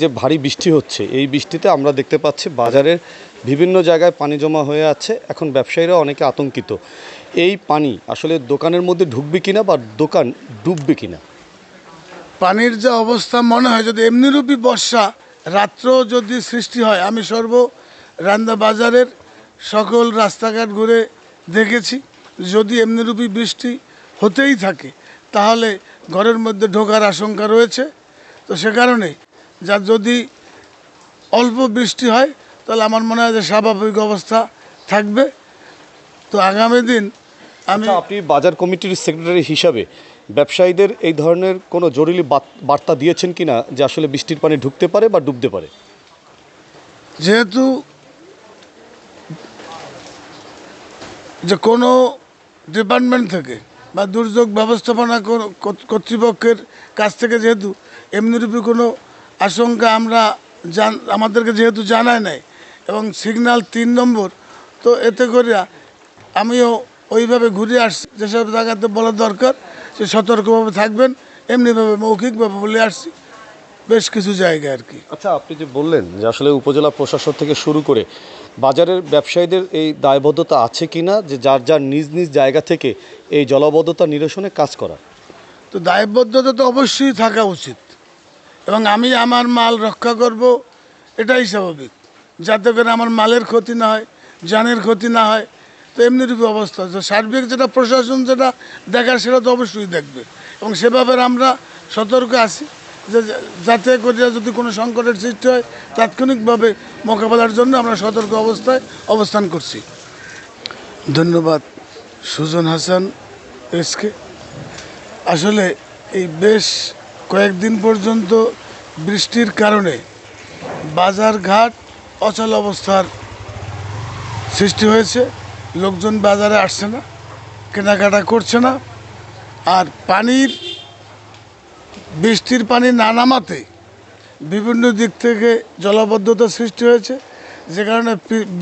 যে ভারী বৃষ্টি হচ্ছে, এই বৃষ্টিতে আমরা দেখতে পাচ্ছি বাজারের বিভিন্ন জায়গায় পানি জমা হয়ে আছে। এখন ব্যবসায়ীরা অনেকে আতঙ্কিত। এই পানি আসলে দোকানের মধ্যে ঢুকবে কিনা বা দোকান ডুববে কিনা? পানির যে অবস্থা মনে হয় যদি এমনিরূপী বর্ষা রাত্র যদি সৃষ্টি হয়, আমি সর্ব রান্দা বাজারের সকল রাস্তাঘাট ঘুরে দেখেছি। যদি এমনিরূপী বৃষ্টি হতেই থাকে, তাহলে ঘরের মধ্যে ঢোকার আশঙ্কা রয়েছে। তো সে কারণে যা যদি অল্প বৃষ্টি হয় তাহলে আমার মনে হয় যে স্বাভাবিক অবস্থা থাকবে। তো আগামী দিন আমি আচ্ছা, আপনি বাজার কমিটির সেক্রেটারি হিসাবে ব্যবসায়ীদের এই ধরনের কোনো জরুরি বার্তা দিয়েছেন কি না যে আসলে বৃষ্টির পানি ঢুকতে পারে বা ডুবতে পারে? যেহেতু যে কোনো ডিপার্টমেন্ট থেকে বা দুর্যোগ ব্যবস্থাপনা কর্তৃপক্ষের কাছ থেকে যেহেতু এমনিরূপী কোনো আশঙ্কা আমরা জান আমাদেরকে যেহেতু জানায় নাই এবং সিগন্যাল তিন নম্বর তো এতে করে আমিও ওইভাবে ঘুরে আসছি। যেসব জায়গাতে বলা দরকার সে সতর্কভাবে থাকবেন এমনিভাবে মৌখিকভাবে বলে আসছি বেশ কিছু জায়গায় আর কি। আচ্ছা আপনি যে বললেন যে আসলে উপজেলা প্রশাসন থেকে শুরু করে বাজারের ব্যবসায়ীদের এই দায়বদ্ধতা আছে কি না যে যার যার নিজ নিজ জায়গা থেকে এই জলবদ্ধতা নিরসনে কাজ করা। তো দায়বদ্ধতা তো অবশ্যই থাকা উচিত। এবং আমি আমার মাল রক্ষা করব, এটাই স্বাভাবিক। যাতে করে আমার মালের ক্ষতি না হয় জানের ক্ষতি না হয়, তো এমনিরূপী অবস্থা। তো সার্বিক যেটা প্রশাসন যেটা দেখার, সেটা তো অবশ্যই দেখবে। এবং সেভাবে আমরা সতর্ক আছি যে যাতে করে যদি কোনো সংকটের সৃষ্টি হয়, তাৎক্ষণিকভাবে মোকাবেলার জন্য আমরা সতর্ক অবস্থায় অবস্থান করছি। ধন্যবাদ, সুজন হাসান এসকে আসলে এই বেশ কয়েকদিন পর্যন্ত বৃষ্টির কারণে বাজারঘাট অচল অবস্থার সৃষ্টি হয়েছে। লোকজন বাজারে আসছে না, কেনাকাটা করছে না। আর পানির, বৃষ্টির পানি না নামাতে বিভিন্ন দিক থেকে জলাবদ্ধতা সৃষ্টি হয়েছে। যে কারণে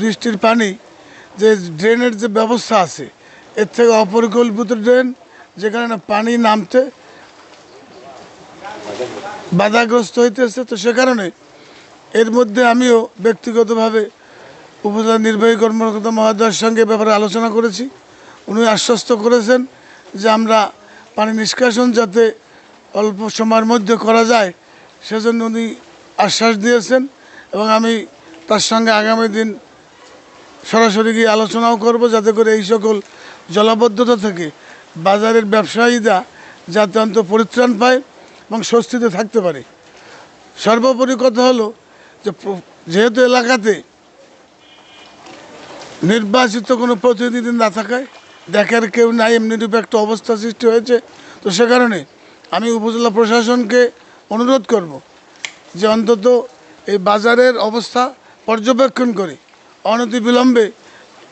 বৃষ্টির পানি যে ড্রেনের যে ব্যবস্থা আছে, এর থেকে অপরিকল্পিত ড্রেন যে কারণে পানি নামতে বাধাগ্রস্ত হইতেছে। তো সে কারণে এর মধ্যে আমিও ব্যক্তিগতভাবে উপজেলা নির্বাহী কর্মকর্তা মহোদয়ের সঙ্গে ব্যাপারে আলোচনা করেছি। উনি আশ্বস্ত করেছেন যে আমরা পানি নিষ্কাশন যাতে অল্প সময়ের মধ্যে করা যায়, সেজন্য উনি আশ্বাস দিয়েছেন এবং আমি তার সঙ্গে আগামী দিন সরাসরি গিয়ে আলোচনাও করব যাতে করে এই সকল জলাবদ্ধতা থেকে বাজারের ব্যবসায়ীরা যাতে অন্ত পরিত্রাণ পায়। এবং স্বস্তিতে থাকতে পারে। সর্বোপরি কথা হলো যে যেহেতু এলাকাতে নির্বাচিত কোনো প্রতিনিধি না থাকায় দেখার কেউ নাই এমনিরূপে একটা অবস্থা সৃষ্টি হয়েছে। তো সে কারণে আমি উপজেলা প্রশাসনকে অনুরোধ করব যে অন্তত এই বাজারের অবস্থা পর্যবেক্ষণ করে, অনতিবিলম্বে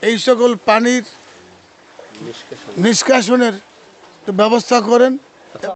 এই সকল পানির নিষ্কাশনের ব্যবস্থা করেন।